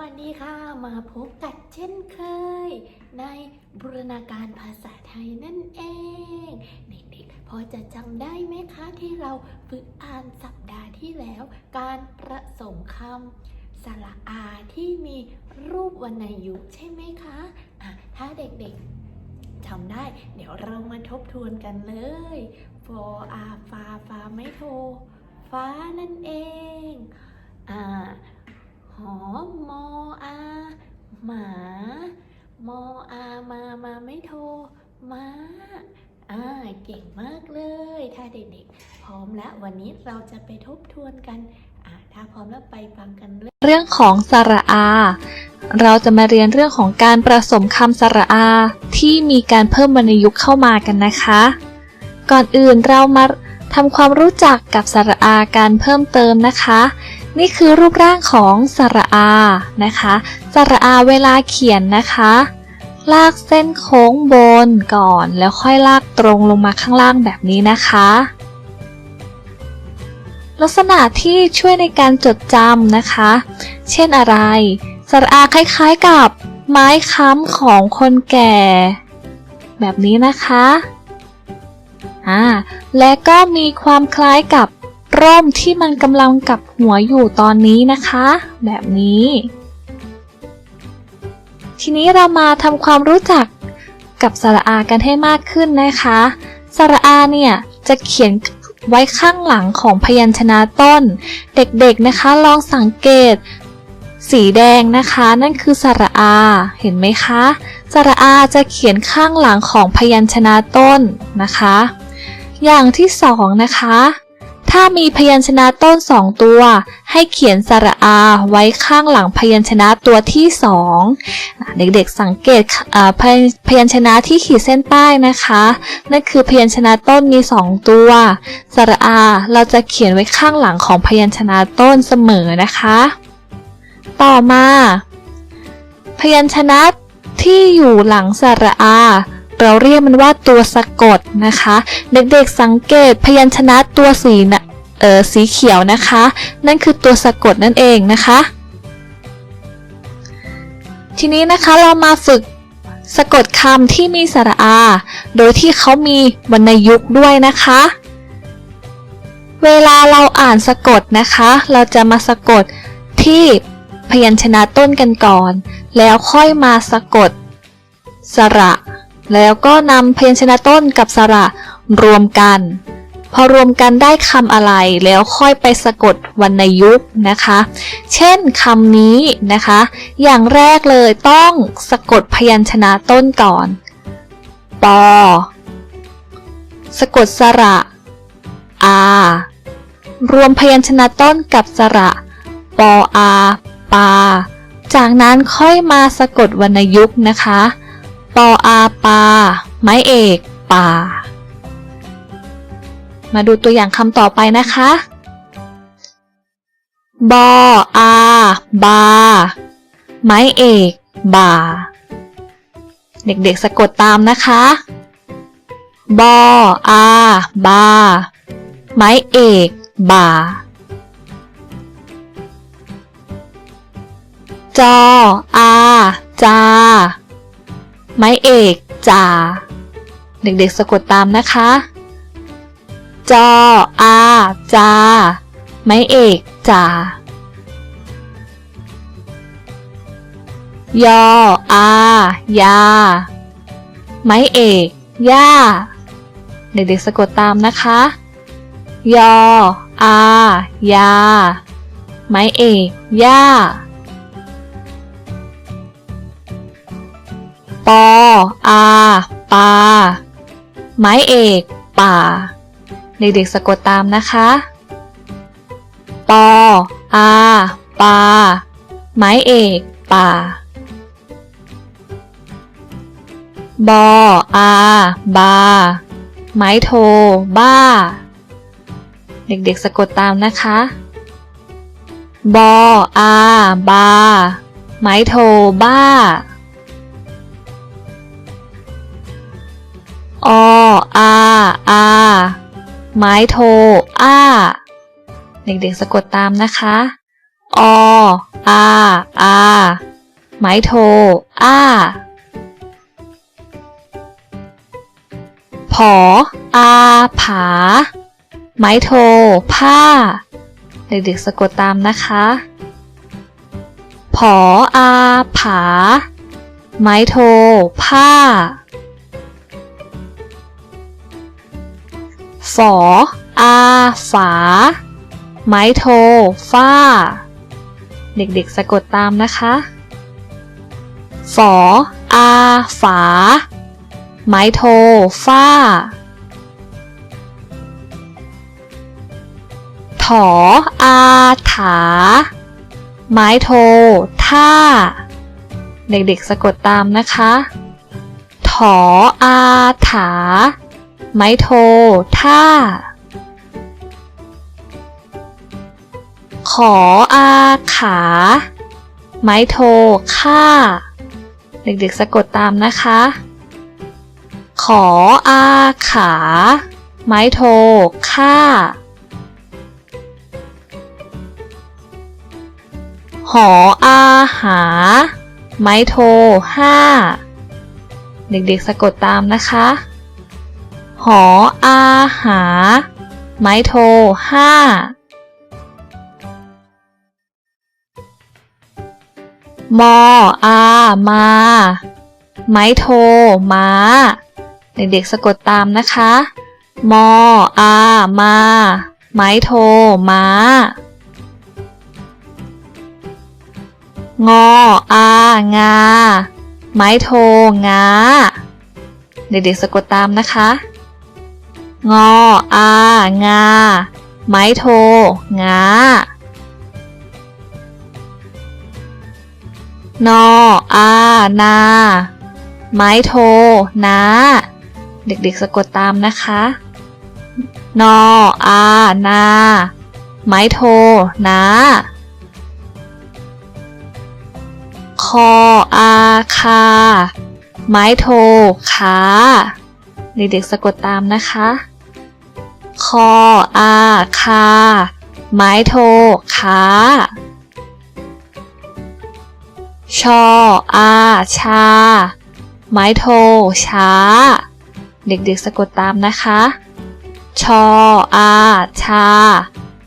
วัสดีค่ะมาพบกันเช่นเคย ในบูรณาการภาษาไทยนั่นเองเด็กๆพอจะจำได้ไหมคะที่เราฝึกอ่านสัปดาห์ที่แล้ว การประสมคำสระอาที่มีรูปวรรณยุกต์ใช่ไหมคะอะถ้าเด็กๆจำได้ เดี๋ยวเรามาทบทวนกันเลยฟออาฟาฟาไม่โทฟ้านั่นเองอ่า หอมมออา หมา มออามา มาไม่โทรมาอ่าเก่งมากเลยถ้าเด็กๆ พร้อมแล้ววันนี้เราจะไปทบทวนกันอ่าถ้าพร้อมแล้วไปฟังกันเลยเรื่องของสระอา เราจะมาเรียนเรื่องของการผสมคำสระอา ที่มีการเพิ่มวรรณยุกต์เข้ามากันนะคะ ก่อนอื่นเรามาทำความรู้จักกับสระอาการเพิ่มเติมนะคะ นี่คือรูปร่างของสระอานะคะสระอาเวลาเขียนนะคะ ลากเส้นโค้งบนก่อน แล้วค่อยลากตรงลงมาข้างล่างแบบนี้นะคะ ลักษณะที่ช่วยในการจดจำนะคะ เช่นอะไร สระอาคล้ายๆกับไม้ค้ำของคนแก่ แบบนี้นะคะอ่าและก็มีความคล้ายกับ ร่มที่มันกำลังกับหัวอยู่ตอนนี้นะคะ แบบนี้ ทีนี้เรามาทำความรู้จักกับสระอากันให้มากขึ้นนะคะ สระอาเนี่ยจะเขียนไว้ข้างหลังของพยัญชนะต้น เด็กๆนะคะ ลองสังเกต สีแดงนะคะ นั่นคือสระอา เห็นไหมคะ สระอาจะเขียนข้างหลังของพยัญชนะต้นนะคะ อย่างที่สองนะคะ ถ้ามีพยัญชนะต้นสองตัว ให้เขียนสระอาไว้ข้างหลังพยัญชนะตัวที่สองเด็กๆสังเกตพยพยัญชนะที่ขีดเส้นใต้นะคะ นั่นคือพยัญชนะต้นมีสองตัว สระอาเราจะเขียนไว้ข้างหลังของพยัญชนะต้นเสมอนะคะ ต่อมา พยัญชนะที่อยู่หลังสระอา เราเรียกมันว่าตัวสะกดนะคะ เด็กๆสังเกตพยัญชนะตัวสีนะเออสีเขียวนะคะ นั่นคือตัวสะกดนั่นเองนะคะ ทีนี้นะคะเรามาฝึกสะกดคำที่มีสระอา โดยที่เขามีวรรณยุกต์ด้วยนะคะ เวลาเราอ่านสะกดนะคะ เราจะมาสะกดที่พยัญชนะต้นกันก่อน แล้วค่อยมาสะกด สระ แล้วก็นำพยัญชนะต้นกับสระรวมกัน พอรวมกันได้คำอะไรแล้วค่อยไปสะกดวรรณยุกต์นะคะ เช่นคำนี้นะคะ อย่างแรกเลยต้องสะกดพยัญชนะต้นก่อน ปอ สะกดสระ อา รวมพยัญชนะต้นกับสระ ปออา ปา จากนั้นค่อยมาสะกดวรรณยุกต์นะคะ ปออาปา ไม้เอกป่า มาดูตัวอย่างคำต่อไปนะคะ บออาบา ไม้เอกบ่า เด็กๆสะกดตามนะคะ บออาบา ไม้เอกบ่าจออาจา ไม้เอกจ่าเด็กๆสะกดตามนะคะ จออาจา ไม้เอกจ่ายออา ยา ไม้เอกย่า เด็กๆสะกดตามนะคะ ยออา ยา ไม้เอกย่า ปอ อา ปา ไม้เอก ป่า เด็กๆสะกดตามนะคะ ปอ อา ปา ไม้เอก ป่า บอ อา บา ไม้โท บ้า เด็กๆสะกดตามนะคะ บอ อา บา ไม้โท บ้า ออาอาไม้โทอาเด็กๆสะกดตามนะคะออาอาไม้โทอาผออาผา ไม้โท ผ้า เด็กๆสะกดตามนะคะผออาผา ไม้โท ผ้า ฝอ อา ฝา ไม้โท ฝ้า เด็กๆสะกดตามนะคะ ฝอ อา ฝา ไม้โท ฝ้า ถอ อา ถา ไม้โท ท่า เด็กๆสะกดตามนะคะ ถอ อา ถา ไม้โท ท่า ขออาขา ไม้โทค่า เด็กๆสะกดตามนะคะ ขออาขา ไม้โทค่า หออาหา ไม้โทห้า เด็กๆสะกดตามนะคะ หออาหา ไม้โทห้ามออามา ไม้โทม้า เด็กๆสะกดตามนะคะ มออามา ไม้โทม้างออางา ไม้โทงา เด็กๆสะกดตามนะคะ งออางา ไม้โท งานออานา ไม้โท นา เด็กๆสะกดตามนะคะ นออานา ไม้โท นาคออาคา ไม้โทขาเด็กๆสะกดตามนะคะ คออาคา ไม้โทขาชออาชา ไม้โทช้า เด็กๆสะกดตามนะคะ ชออาชา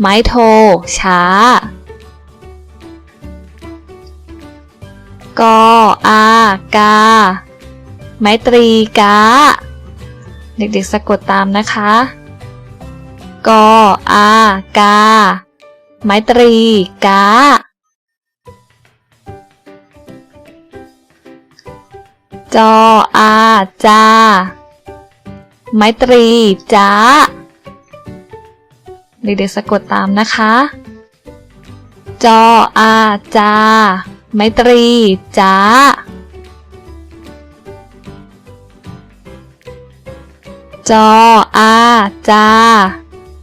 ไม้โทช้ากออากา ไม้ตรีกา เด็กๆสะกดตามนะคะ กออากา ไม้ตรี กา จออาจา ไม้ตรี จ้า เด็กๆสะกดตามนะคะ จออาจา ไม้ตรี จ้าจออาจา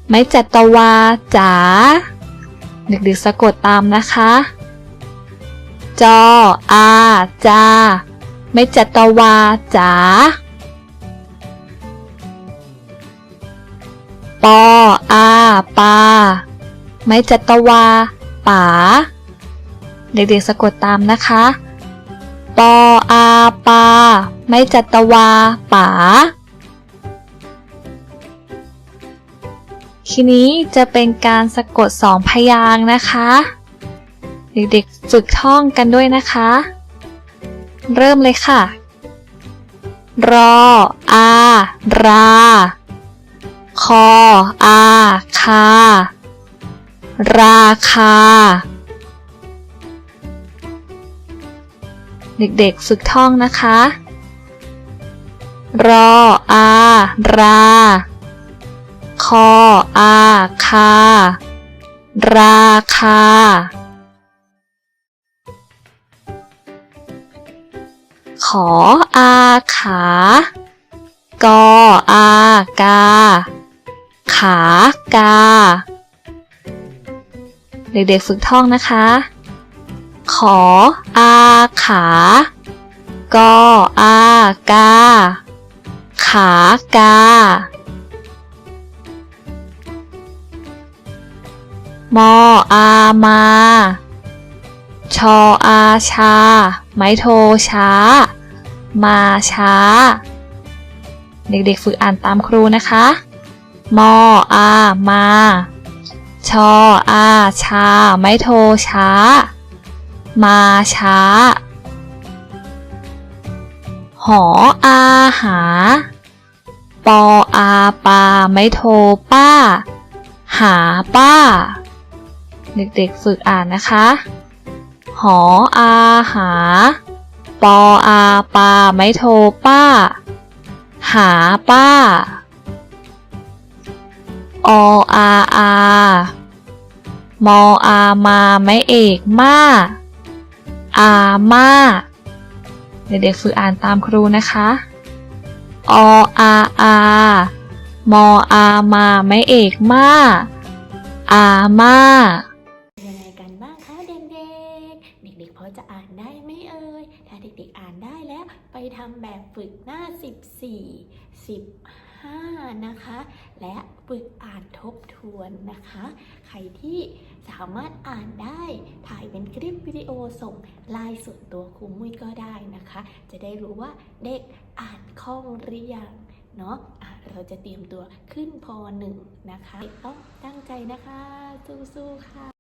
ไม้จัตวาจ๋าเด็กๆสะกดตามนะคะ จออาจาไม่จัตวาจ๋าปออาปาไม่จัตวาป๋าเด็กๆสะกดตามนะคะปออาปาไม่จัตวาป๋า ทีนี้จะเป็นการสะกดสองพยางค์นะคะ เด็กๆฝึกท่องกันด้วยนะคะ เริ่มเลยค่ะ รอ อา รา คอ อา คา ราคา เด็กๆฝึกท่องนะคะ รอ อา รา คออาคา ราคา ขออาขากออากา ขากา เด็กๆฝึกท่องนะคะ ขออาขากออากา ขากา มออามา ชออาชา ไม้โทช้า มาช้า เด็กๆฝึกอ่านตามครูนะคะ มออามา ชออาชา ไม้โทช้า มาช้า หออาหา ปออาปา ไม้โทป้า หาป้า เด็กๆฝึกอ่านนะคะ หออาหา ปออาปาไม้โทป้า หาป้า ออา อา มออามาไม้เอกมาอามาเด็กๆฝึกอ่านตามครูนะคะ ออาอามออามาไม้เอกมาอามา 54 15 นะคะ และฝึกอ่านทบทวนนะคะ ใครที่สามารถอ่านได้ถ่ายเป็นคลิปวิดีโอส่งไลน์ส่วนตัวครูมุ้ยก็ได้นะคะ จะได้รู้ว่าเด็กอ่านคล่องหรือยังเนาะะเราจะเตรียมตัวขึ้นพอหนึ่งนะคะ ต้องตั้งใจนะคะ สู้ๆค่ะ